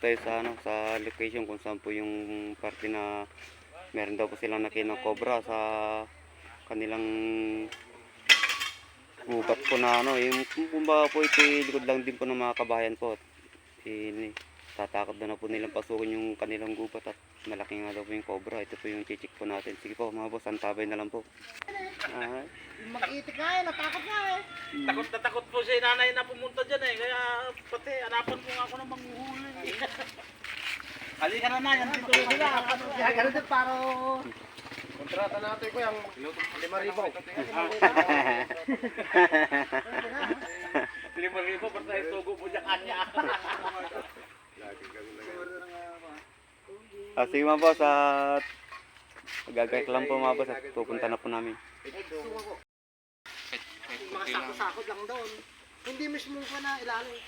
tayo sa ano, sa location kung saan po yung parte na meron daw po silang nakinang cobra sa kanilang gubat po na ano, yung kumbaga po ito eh, likod lang din po ng mga kabayan po. In, tatakot na na po nilang pasukin yung kanilang gubat at malaki nga daw po yung cobra. Ito po yung chichik po natin. Sige po mga boss, antabay na lang po. Ah, Mag-iitik nga eh, natakot nga eh. Takot na takot po si nanay na pumunta dyan eh. Kaya pati hanapan ko nga ako ng manghuhuli. Halika na na, yan dito sila. Kaya ganun din paro. Kontrata natin ko yung lima ribo. Lima ribo, basta itugo po dyan kanya. ah, sige mga boss, at gagayk lang po mga boss at pupunta na po namin. Mga sako-sako lang doon. Hindi mismo pa na ilalim.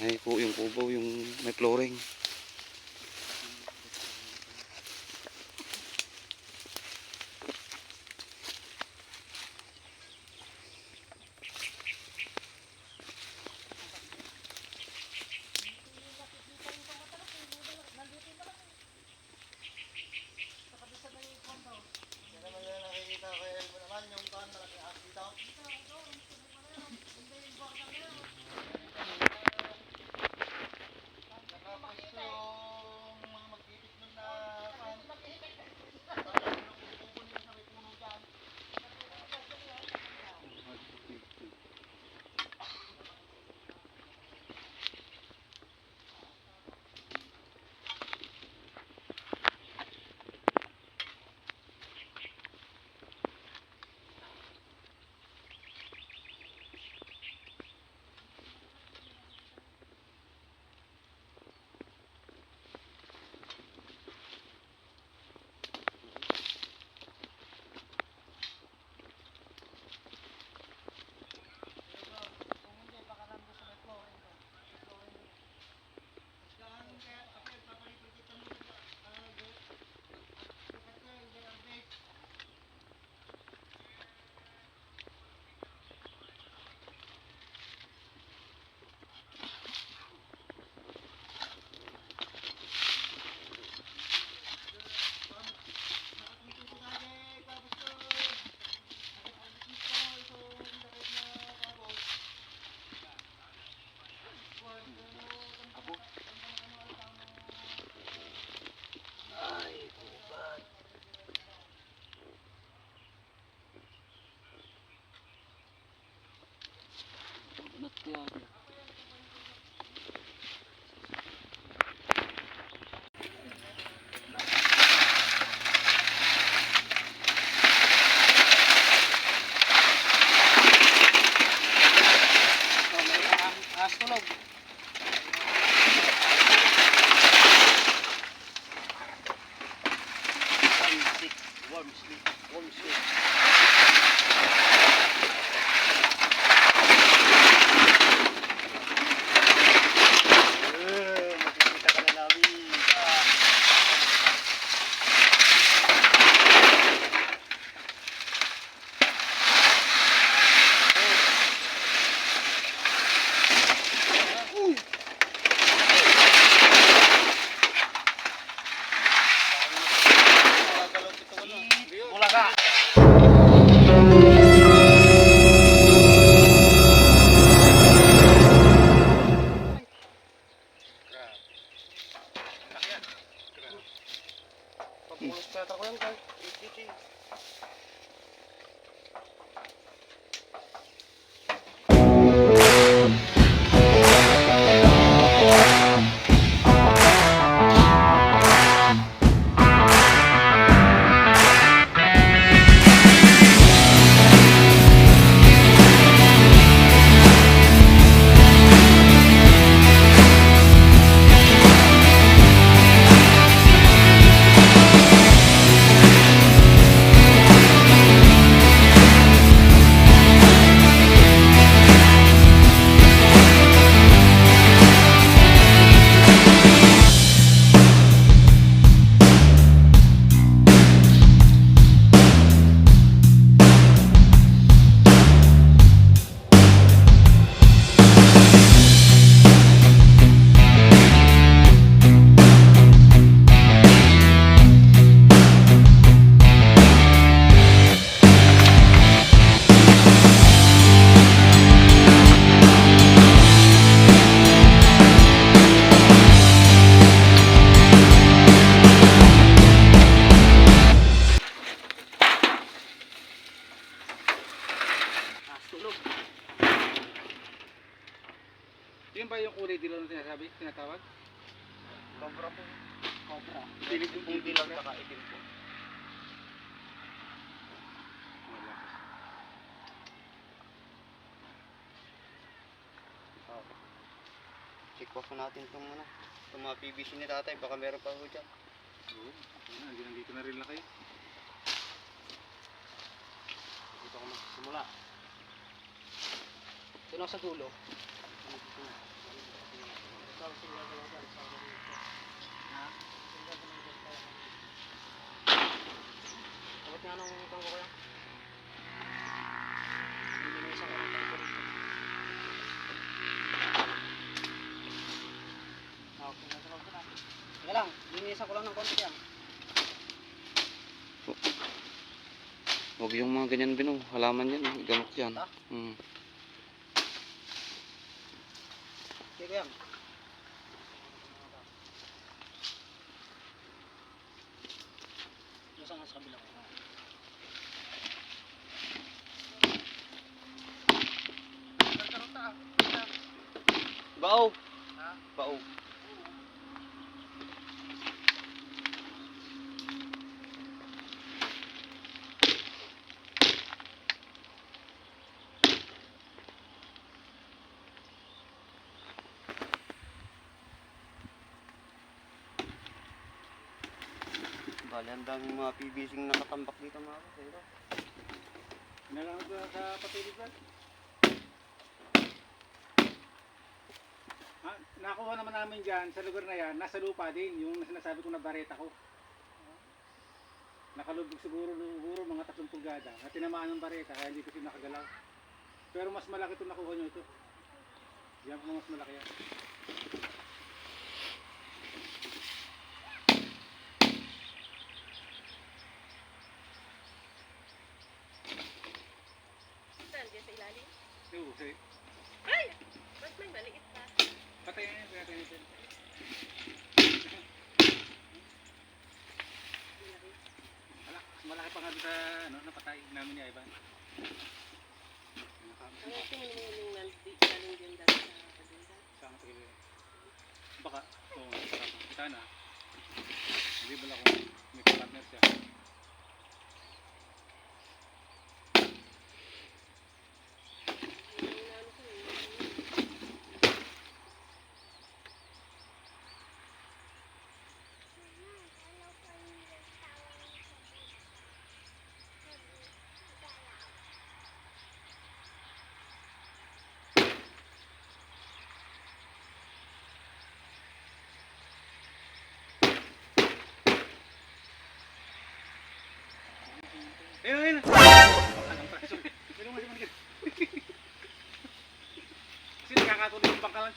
Ay po yung kubo, yung may flooring. idea. Pag-uwi sa ko yan, Carl. Check po natin itong ano, itong mga PVC ni tatay, baka meron pa ho dyan. Oo. Hindi nandito na rin na kayo. Dito ako magsimula. Ito lang sa dulo. Bakit nga nung tangko ko yan? Binilisan ko ng tangko rito. Okay, nasa loob ko na. Teka linisan ko lang ng konti yan. Huwag yung mga ganyan bino, halaman yan, gamot yan. Ah? Hmm. Okay ko yan. Nasa nga sa kabila ko. Bao! Bao. Bali, ang daming mga PVC na nakatambak dito mga kasero. Nalangat ko sa patulog ba? Ah, nakuha naman namin dyan sa lugar na yan, nasa lupa din, yung sinasabi ko na bareta ko. Nakalubog siguro, siguro mga tatlong pulgada. At tinamaan ng bareta, kaya hindi ko siya nakagalaw. Pero mas malaki ito nakuha nyo ito. Yan mas malaki yan. Say, Ay! Mas may maliit pa. patay na yun, patay na yun. Wala, mas malaki pa nga sa ano, napatay namin ni Ivan. Ang ito mo naman yung nandi, galing din dati sa. Saan sa gilid? Baka, oo, oh, sana. Hindi ba lang kung may partner siya.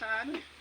Nakakatuloy yung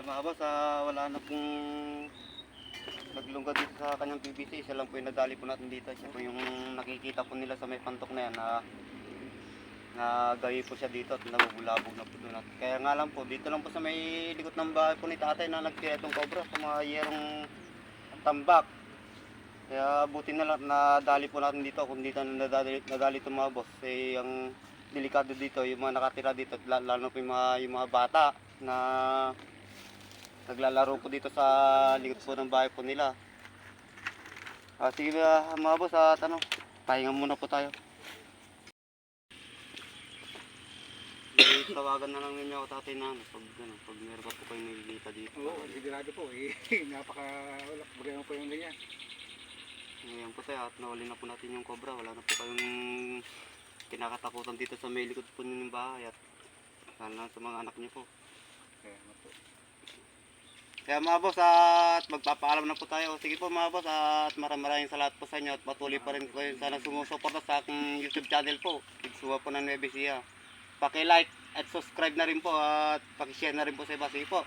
Kaya mga boss, ah, wala na pong naglungga dito sa kanyang PVC. Siya lang po yung nadali po natin dito. Siya po yung nakikita po nila sa may pantok na yan na na gawi po siya dito at nabubulabog na po doon. At Kaya nga lang po, dito lang po sa may likod ng bahay po ni tatay na nagtira itong cobra sa mga yerong tambak. Kaya buti na lang nadali po natin dito kung dito na nadali, nadali itong mga boss. Eh, ang delikado dito, yung mga nakatira dito, lalo na po yung mga, yung mga bata na naglalaro po dito sa likod po ng bahay po nila. Ah, sige ba, mga boss, at ano, pahinga muna po tayo. Tawagan na lang ninyo ako tatay na pag, ano, pag meron pa po kayo pumunta dito. Oo, sigurado po. Eh, napaka, wala, bagay po yung ganyan. Ngayon po tayo at nahuli na po natin yung cobra. Wala na po kayong kinakatakutan dito sa may likod po ng bahay at sana sa mga anak niyo po. Kaya mga boss at magpapaalam na po tayo. Sige po mga boss at maraming salamat po sa inyo at patuloy pa rin kayo sana sumusuporta sa aking YouTube channel po. Igsuwa po ng Nuevesia. Paki-like at subscribe na rin po at paki-share na rin po sa iba. Sige po.